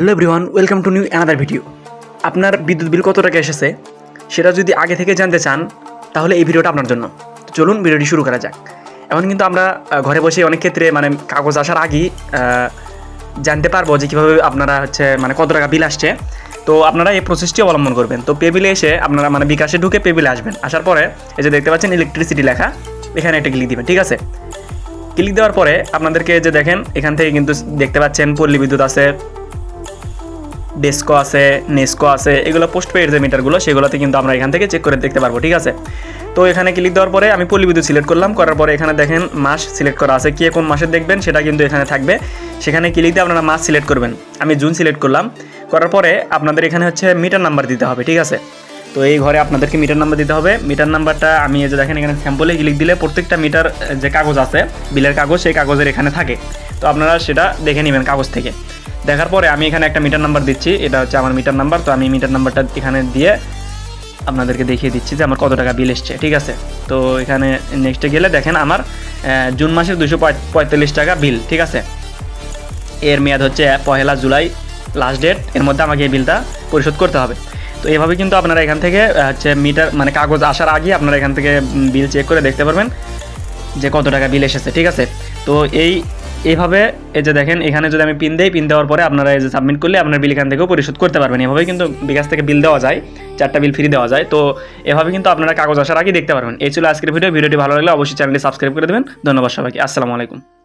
Hello everyone, welcome to new another video. আপনার বিদ্যুৎ বিল কত টাকা এসেছে? সেটা যদি আগে থেকে জানতে চান, তাহলে এই ভিডিওটা আপনার জন্য। চলুন ভিডিওটি শুরু করা যাক। এখন কিন্তু আমরা ঘরে বসে অনেক ক্ষেত্রে মানে কাগজ আসার আগেই জানতে পারব যে কীভাবে আপনারা হচ্ছে মানে কত টাকা বিল আসছে। তো আপনারা এই প্রসেসটি অবলম্বন করবেন। তো পে বিলে এসে আপনারা মানে বিকাশে ঢুকে পে বিলে আসবেন। আসার পরে এই যে দেখতে পাচ্ছেন ইলেকট্রিসিটি লেখা। এখানে একটা ক্লিক দিবেন, ঠিক আছে? ক্লিক দেওয়ার পরে আপনাদেরকে যে দেখেন, এখান থেকে কিন্তু দেখতে পাচ্ছেন পল্লী বিদ্যুৎ আছে ডেস্কো আছে নেস্কো আছে, এগুলো পোস্ট পেড যে মিটারগুলো সেগুলোতে কিন্তু আমরা এখান থেকে চেক করে দেখতে পারব, ঠিক আছে? তো এখানে ক্লিক দেওয়ার পরে আমি পল্লী বিদ্যুৎ সিলেক্ট করলাম, করার পরে এখানে দেখেন মাস সিলেক্ট করা আছে, কে কোন মাসে দেখবেন সেটা কিন্তু এখানে থাকবে। সেখানে ক্লিক দিয়ে আপনারা মাস সিলেক্ট করবেন, আমি জুন সিলেক্ট করলাম, করার পরে আপনাদের এখানে হচ্ছে মিটার নাম্বার দিতে হবে, ঠিক আছে? তো এই ঘরে আপনাদেরকে মিটার নাম্বার দিতে হবে মিটার নাম্বারটা আমি এই যে দেখেন এখানে স্যাম্পলে ক্লিক দিলে প্রত্যেকটা মিটার যে কাগজ আছে বিলের কাগজ, সেই কাগজের এখানে থাকে। তো আপনারা সেটা দেখে নেবেন কাগজ থেকে। দেখার পরে আমি এখানে একটা মিটার নাম্বার দিচ্ছি। এটা হচ্ছে আমার মিটার নাম্বার তো আমি মিটার নাম্বারটা এখানে দিয়ে আপনাদেরকে দেখিয়ে দিচ্ছি যে আমার কত টাকা বিল এসছে, ঠিক আছে? তো এখানে নেক্সটে গেলে দেখেন আমার জুন মাসের দুশো পঁয়তাল্লিশ টাকা বিল ঠিক আছে? এর মেয়াদ হচ্ছে পহেলা জুলাই লাস্ট ডেট এর মধ্যে আমাকে এই বিলটা পরিশোধ করতে হবে। তো এভাবে কিন্তু আপনারা এখান থেকে হচ্ছে মিটার মানে কাগজ আসার আগে আপনারা এখান থেকে বিল চেক করে দেখতে পারবেন যে কত টাকা বিল এসেছে, ঠিক আছে? তো এই এইভাবে এই যে দেখেন, এখানে যদি আমি পিন দেই পিন দেওয়ার পরে আপনারা এই যে সাবমিট করলে আপনার বিল এখান থেকেও পরিশোধ করতে পারবেন। এভাবে কিন্তু বিকাশ থেকে বিল দেওয়া যায়, চারটা বিল ফ্রি দেওয়া যায়। তো এভাবে কিন্তু আপনারা কাগজ আসার আগেই দেখতে পারবেন। এই ছিল আজকের ভিডিও ভিডিওটি ভালো লাগলে অবশ্যই চ্যানেলটি সাবস্ক্রাইব করে দেবেন। ধন্যবাদ সবাইকে। আসসালামু আলাইকুম।